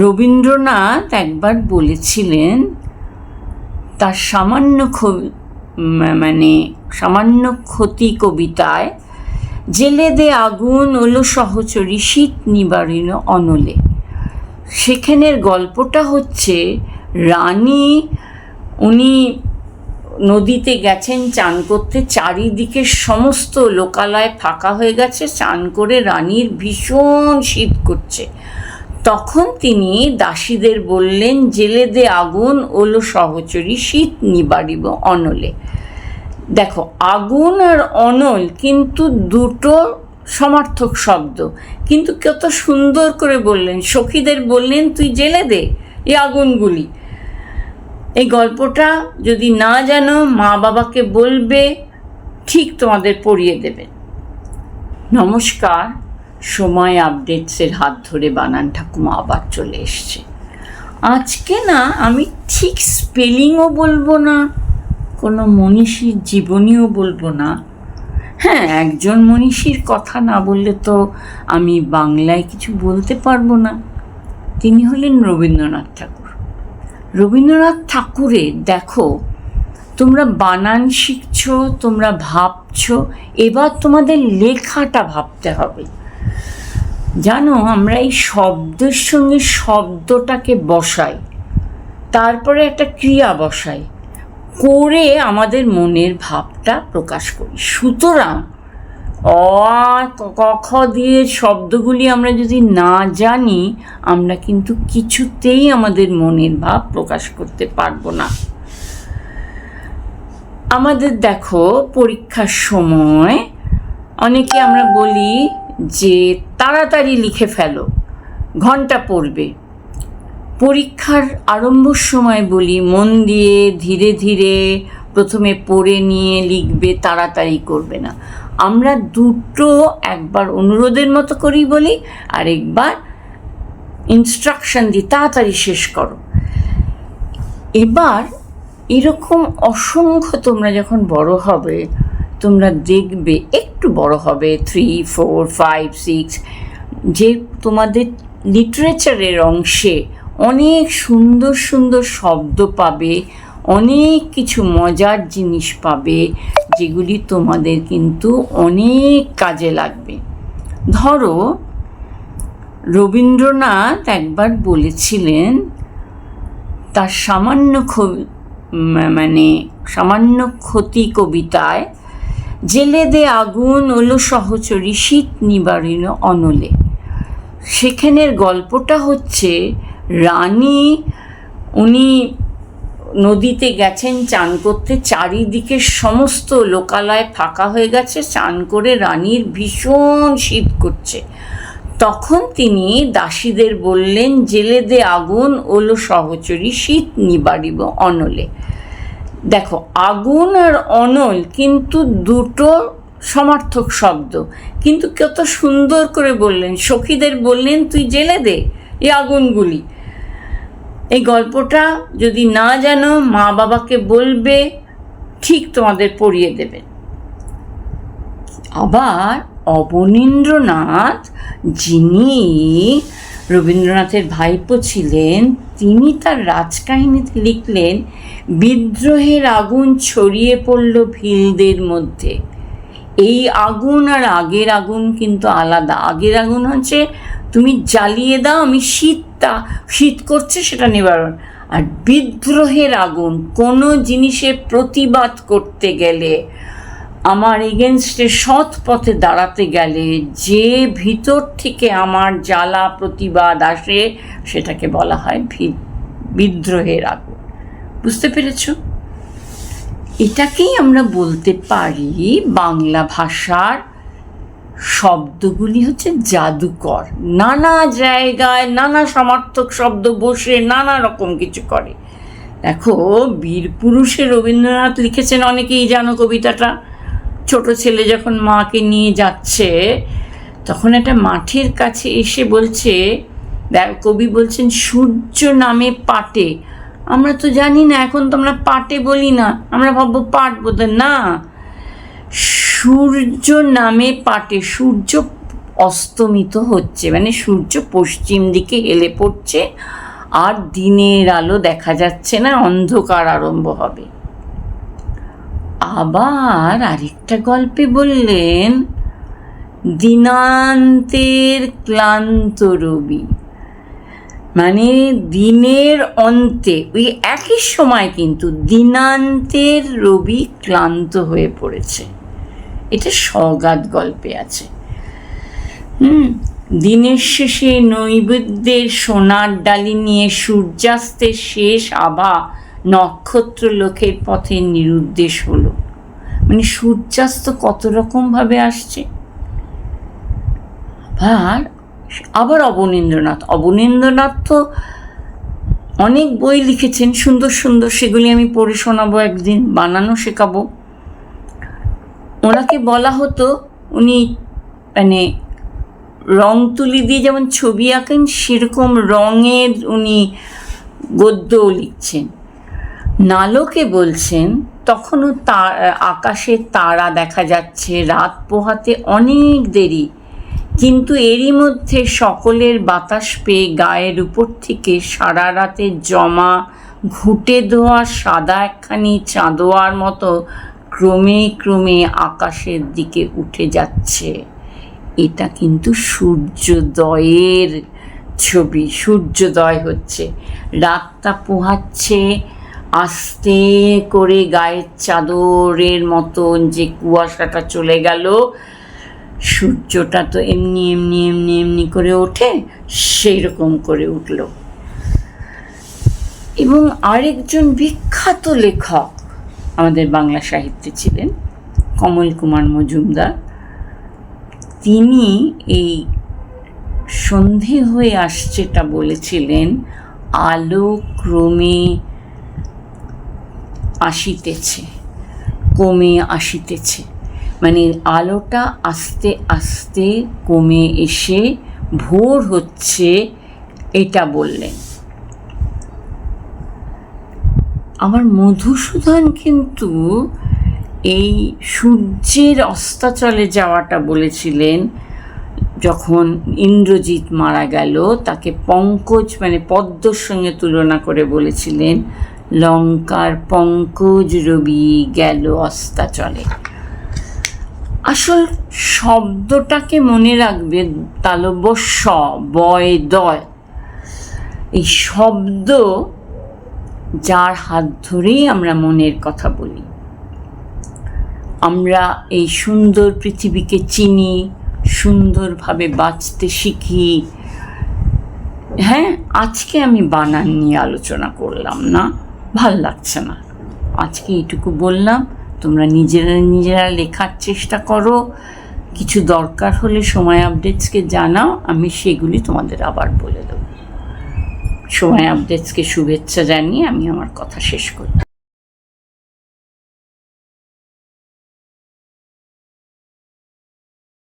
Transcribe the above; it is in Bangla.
রবীন্দ্রনাথ একবার বলেছিলেন, তার সামান্য মানে সামান্য ক্ষতি কবিতায়, জেলে দে আগুন, ওলো সহচরী শীত নিবারণ অনলে। সেখানের গল্পটা হচ্ছে, রানী, উনি নদীতে গেছেন, চান করতে, চারিদিকে সমস্ত লোকালয় ফাঁকা হয়ে গেছে, চান করে রানীর ভীষণ শীত করছে। তখন তিনি দাসীদের বললেন জেলে দে আগুন ওলো সহচরী শীত নিবারিব অনলে। দেখো, আগুন আর অনল কিন্তু দুটো সমার্থক শব্দ। কিন্তু কত সুন্দর করে বললেন, সখীদের বললেন, তুই জেলে দে এই আগুনগুলি? এই গল্পটা যদি না জানো, মা বাবাকে বলবে, ঠিক তোমাদের পড়িয়ে দেবে। নমস্কার। সময় আপডেটসের হাত ধরে বানান ঠাকুমা আবার চলে এসছে। আজকে না, আমি ঠিক স্পেলিংও বলব না, কোনো মনীষীর জীবনীও বলব না। হ্যাঁ একজন মনীষীর কথা না বললে তো আমি বাংলায় কিছু বলতে পারব না। তিনি হলেন রবীন্দ্রনাথ ঠাকুর। রবীন্দ্রনাথ ঠাকুরের দেখো, তোমরা বানান শিখছ, তোমরা ভাবছ, এবার তোমাদের লেখাটা ভাবতে হবে। জানো আমরা এই শব্দের সঙ্গে শব্দটাকে বসাই তারপরে একটা ক্রিয়া বসাই করে আমাদের মনের ভাবটা প্রকাশ করি। সুতরাং অ আ, ক ক, খ দিয়ে শব্দগুলি আমরা যদি না জানি আমরা কিন্তু কিছুতেই আমাদের মনের ভাব প্রকাশ করতে পারব না। আমাদের দেখো পরীক্ষার সময় অনেকে আমরা বলি যে তাড়াতাড়ি লিখে ফেলো। ঘণ্টা পড়বে। পরীক্ষার আরম্ভর সময় বলি, মন দিয়ে ধীরে ধীরে প্রথমে পড়ে নিয়ে লিখবে, তাড়াতাড়ি করবে না। আমরা দুটো একবার অনুরোধের মতো করি বলি আর একবার ইনস্ট্রাকশন দিই তাড়াতাড়ি শেষ করো। এবার এরকম অসংখ্য তোমরা যখন বড় হবে তোমরা দেখবে একটু বড় হবে থ্রি ফোর ফাইভ সিক্স যে তোমাদের লিটারেচারের অংশে অনেক সুন্দর সুন্দর শব্দ পাবে, অনেক কিছু মজার জিনিস পাবে, যেগুলি তোমাদের কিন্তু অনেক কাজে লাগবে। ধরো, রবীন্দ্রনাথ একবার বলেছিলেন, তার সামান্য মানে সামান্য ক্ষতি কবিতায় জেলে দে আগুন ওলো সহচরী শীত নিবারণ অনলে। সেখানের গল্পটা হচ্ছে, রানী, উনি নদীতে গেছেন, চান করতে চারিদিকে সমস্ত লোকালয় ফাঁকা হয়ে গেছে, চান করে রানীর ভীষণ শীত করছে। তখন তিনি দাসীদের বললেন জেলে দে আগুন ওলো সহচরী শীত নিবারিব অনলে। দেখো, আগুন আর অনল কিন্তু দুটো সমার্থক শব্দ। কিন্তু কত সুন্দর করে বললেন, সখীদের বললেন, তুই জেলে দে এই আগুনগুলি। এই গল্পটা যদি না জানো মা বাবাকে বলবে, ঠিক তোমাদের পড়িয়ে দেবে। আবার অবনীন্দ্রনাথ, যিনি রবীন্দ্রনাথের ভাইপো ছিলেন, তিনি তার রাজকাহিনীতে লিখলেন, বিদ্রোহের আগুন ছড়িয়ে পড়ল ভিলদের মধ্যে। এই আগুন আর আগের আগুন কিন্তু আলাদা। আগের আগুন হচ্ছে, তুমি জ্বালিয়ে দাও, আমি শীতটা, শীত করছে সেটা নিবারণ। আর বিদ্রোহের আগুন, কোনো জিনিসের প্রতিবাদ করতে গেলে আমার এগেনস্টে সৎ পথে দাঁড়াতে গেলে যে ভিতর থেকে আমার জ্বালা প্রতিবাদ আসে, সেটাকে বলা হয় বিদ্রোহের আগুন। বুঝতে পেরেছ? এটাকেই আমরা বলতে পারি বাংলা ভাষার শব্দগুলি হচ্ছে জাদুকর। নানা জায়গায় নানা সমার্থক শব্দ বসে নানা রকম কিছু করে। দেখো, বীর পুরুষে রবীন্দ্রনাথ লিখেছেন অনেকেই জানো কবিতাটা। ছোট ছেলে যখন মাকে নিয়ে যাচ্ছে, তখন একটা মাঠের কাছে এসে বলছে কবি বলছেন, সূর্য নামে পাটে। আমরা তো জানি না, এখন তো আমরা পাটে বলি না। আমরা ভাববো পাট বোধ না, সূর্য নামে পাটে। সূর্য অস্তমিত হচ্ছে মানে সূর্য পশ্চিম দিকে হেলে পড়ছে, আর দিনের আলো দেখা যাচ্ছে না, অন্ধকার আরম্ভ হবে। আবার আরেকটা গল্পে বললেন, দিনান্তের ক্লান্ত রবি। মানে দিনের অন্তে, ওই একই সময় কিন্তু দিনান্তের রবি ক্লান্ত হয়ে পড়েছে। এটা সগাত গল্পে আছে। হুম, দিনের শেষে নৈবেদ্যের সোনার ডালি নিয়ে সূর্যাস্তের শেষ আভা নক্ষত্র লোকের পথে নিরুদ্দেশ হলো। মানে সূর্যাস্ত কত রকমভাবে আসছে? আবার আবার অবনীন্দ্রনাথ। অবনীন্দ্রনাথ তো অনেক বই লিখেছেন, সুন্দর সুন্দর। সেগুলি আমি পড়ে শোনাবো একদিন, বানানো শেখাবো। ওনাকে বলা হতো, উনি মানে রং তুলি দিয়ে যেমন ছবি আঁকেন, সেরকম রঙের উনি গদ্যও লিখছেন। নালকে বলছেন, তখনও তা আকাশে তারা দেখা যাচ্ছে, রাত পোহাতে অনেক দেরি। কিন্তু এরই মধ্যে সকলের বাতাস পেয়ে গায়ের উপর থেকে সারা রাতে জমা ঘুটে ধোয়া, সাদা একখানি চাঁদোয়ার মতো ক্রমে ক্রমে আকাশের দিকে উঠে যাচ্ছে। এটা কিন্তু সূর্যোদয়ের ছবি, সূর্যোদয় হচ্ছে। রাতটা পোহাচ্ছে আস্তে করে গায়ের চাদরের মতন যে কুয়াশাটা চলে গেল, সূর্যটা তো এমনি এমনি এমনি এমনি করে ওঠে সেই রকম করে উঠল। এবং আরেকজন বিখ্যাত লেখক আমাদের বাংলা সাহিত্যে ছিলেন, কমল কুমার মজুমদার। তিনি এই সন্ধে হয়ে আসছেটা বলেছিলেন আলো ক্রমে আসিতেছে, কমে আসিতেছে। মানে আলোটা আস্তে আস্তে কমে এসে ভোর হচ্ছে এটা বললেন। আমার মধুসূদন কিন্তু এই সূর্যের অস্তাচলে যাওয়াটা বলেছিলেন যখন ইন্দ্রজিৎ মারা গেল, তাকে পঙ্কজ মানে পদ্মর সঙ্গে তুলনা করে বলেছিলেন লঙ্কার পঙ্কজ রবি গেল অস্তাচলে। আসল শব্দটাকে মনে রাখবে তালব্য স বয় দয় এই শব্দ যার হাত ধরেই আমরা মনের কথা বলি। আমরা এই সুন্দর পৃথিবীকে চিনি, সুন্দরভাবে বাঁচতে শিখি। হ্যাঁ আজকে আমি বানান নিয়ে আলোচনা করলাম না। ভালো লাগছে না। আজকে এইটুকু বললাম, তোমরা নিজেরা নিজেরা লেখার চেষ্টা করো। কিছু দরকার হলে সময় আপডেটসকে জানাও, আমি সেগুলি তোমাদের আবার বলে দেবো। সময় আপডেটসকে শুভেচ্ছা জানিয়ে আমি আমার কথা শেষ করি